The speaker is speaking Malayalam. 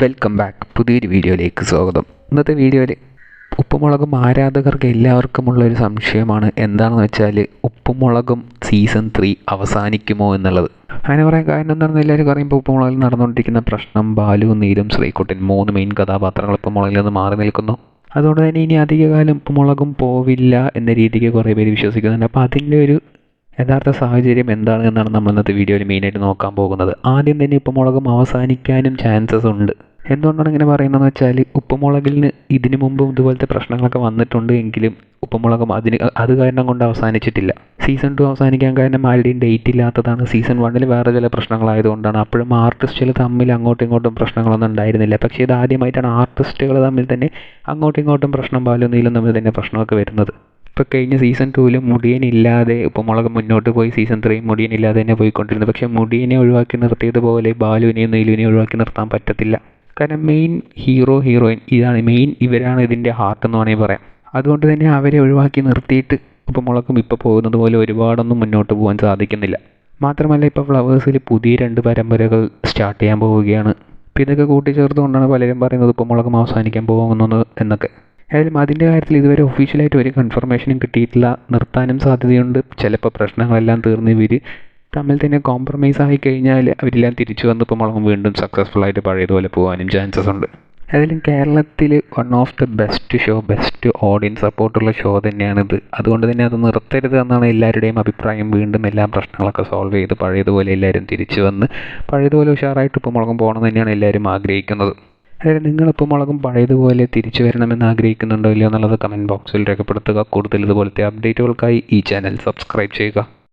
Welcome back. പുതിയൊരു വീഡിയോയിലേക്ക് സ്വാഗതം. ഇന്നത്തെ വീഡിയോയിൽ ഉപ്പുമുളകും ആരാധകർക്ക് എല്ലാവർക്കുമുള്ള ഒരു സംശയമാണ് എന്താണെന്ന് വെച്ചാൽ ഉപ്പുമുളകും സീസൺ ത്രീ അവസാനിക്കുമോ എന്നുള്ളത്. അങ്ങനെ പറയാൻ കാരണം എന്താണെന്ന് എല്ലാവരും പറയുമ്പോൾ ഉപ്പുമുളകിൽ നടന്നുകൊണ്ടിരിക്കുന്ന പ്രശ്നം ബാലു നീലും ശ്രീകുട്ടൻ മൂന്ന് മെയിൻ കഥാപാത്രങ്ങൾ ഉപ്പുമുളകിൽ നിന്ന് മാറി നിൽക്കുന്നു. അതുകൊണ്ട് തന്നെ ഇനി അധികകാലം ഉപ്പുമുളകും പോവില്ല എന്ന രീതിക്ക് കുറേ പേര് വിശ്വസിക്കുന്നുണ്ട്. അപ്പോൾ അതിന്റെ ഒരു യഥാർത്ഥ സാഹചര്യം എന്താണ് എന്നാണ് നമ്മൾ ഇന്നത്തെ വീഡിയോയിൽ മെയിനായിട്ട് നോക്കാൻ പോകുന്നത്. ആദ്യം തന്നെ ഉപ്പുമുളകും അവസാനിക്കാനും ചാൻസസ് ഉണ്ട്. എന്തുകൊണ്ടാണ് ഇങ്ങനെ പറയുന്നതെന്ന് വെച്ചാൽ ഉപ്പുമുളകിന് ഇതിനു മുമ്പും ഇതുപോലത്തെ പ്രശ്നങ്ങളൊക്കെ വന്നിട്ടുണ്ട് എങ്കിലും ഉപ്പുമുളകും അതിന് അത് കാരണം കൊണ്ട് അവസാനിച്ചിട്ടില്ല. സീസൺ ടു അവസാനിക്കാൻ കാരണം ആരുടെയും ഡേറ്റ് ഇല്ലാത്തതാണ്. സീസൺ വണ്ണിൽ വേറെ ചില പ്രശ്നങ്ങളായതുകൊണ്ടാണ് അപ്പോഴും ആർട്ടിസ്റ്റുകൾ തമ്മിൽ അങ്ങോട്ടും ഇങ്ങോട്ടും പ്രശ്നങ്ങളൊന്നും ഉണ്ടായിരുന്നില്ല. പക്ഷേ ഇത് ആദ്യമായിട്ടാണ് ആർട്ടിസ്റ്റുകൾ തമ്മിൽ തന്നെ അങ്ങോട്ടും ഇങ്ങോട്ടും പ്രശ്നം പാലും നീലും തമ്മിൽ തന്നെ പ്രശ്നമൊക്കെ വരുന്നത്. ഇപ്പോൾ കഴിഞ്ഞ സീസൺ ടൂവിൽ മുടിയനില്ലാതെ ഉപ്പുമുളക് മുന്നോട്ട് പോയി സീസൺ ത്രീ മുടിയനില്ലാതെ തന്നെ പോയിക്കൊണ്ടിരുന്നത്. പക്ഷേ മുടിയനെ ഒഴിവാക്കി നിർത്തിയതുപോലെ ബാലുവിനെയും നീലുവിനെയും ഒഴിവാക്കി നിർത്താൻ പറ്റത്തില്ല. കാരണം മെയിൻ ഹീറോ ഹീറോയിൻ ഇതാണ് മെയിൻ ഇവരാണ് ഇതിന്റെ ഹാർട്ട് എന്ന് വേണമെങ്കിൽ പറയാം. അതുകൊണ്ട് തന്നെ അവരെ ഒഴിവാക്കി നിർത്തിയിട്ട് ഉപ്പുമുളകും ഇപ്പോൾ പോകുന്നത് പോലെ ഒരുപാടൊന്നും മുന്നോട്ട് പോകാൻ സാധിക്കുന്നില്ല. മാത്രമല്ല ഇപ്പോൾ ഫ്ലവേഴ്സിൽ പുതിയ രണ്ട് പരമ്പരകൾ സ്റ്റാർട്ട് ചെയ്യാൻ പോവുകയാണ്. അപ്പോൾ ഇതൊക്കെ കൂട്ടിച്ചേർത്തുകൊണ്ടാണ് പലരും പറയുന്നത് ഉപ്പുമുളകും അവസാനിക്കാൻ പോകുന്നത് എന്നൊക്കെ. ഏതായാലും അതിന്റെ കാര്യത്തിൽ ഇതുവരെ ഒഫീഷ്യലായിട്ട് ഒരു കൺഫർമേഷനും കിട്ടിയിട്ടില്ല. നിർത്താനും സാധ്യതയുണ്ട്. ചിലപ്പോൾ പ്രശ്നങ്ങളെല്ലാം തീർന്ന് ഇവർ തമ്മിൽ തന്നെ കോംപ്രമൈസ് ആയി കഴിഞ്ഞാൽ അവരെല്ലാം തിരിച്ചു വന്നപ്പോൾ മുളകും വീണ്ടും സക്സസ്ഫുൾ ആയിട്ട് പഴയതുപോലെ പോകാനും ചാൻസസ് ഉണ്ട്. ഏതായാലും കേരളത്തിൽ one of the best show best audience സപ്പോർട്ടുള്ള show തന്നെയാണിത്. അതുകൊണ്ട് തന്നെ അത് നിർത്തരുത് എന്നാണ് എല്ലാവരുടെയും അഭിപ്രായം. വീണ്ടും എല്ലാ പ്രശ്നങ്ങളൊക്കെ സോൾവ് ചെയ്ത് പഴയതുപോലെ എല്ലാവരും തിരിച്ചു വന്ന് പഴയതുപോലെ ഉഷാറായിട്ട് ഇപ്പോൾ മുളകും പോകണം തന്നെയാണ് എല്ലാവരും ആഗ്രഹിക്കുന്നത്. അതായത് നിങ്ങളിപ്പോൾ മുളകും പഴയതുപോലെ തിരിച്ചു വരണമെന്ന് ആഗ്രഹിക്കുന്നുണ്ടോ ഇല്ലയോ എന്നുള്ളത് കമന്റ് ബോക്സിൽ രേഖപ്പെടുത്തുക. കൂടുതൽ ഇതുപോലത്തെ അപ്ഡേറ്റുകൾക്കായി ഈ ചാനൽ സബ്സ്ക്രൈബ് ചെയ്യുക.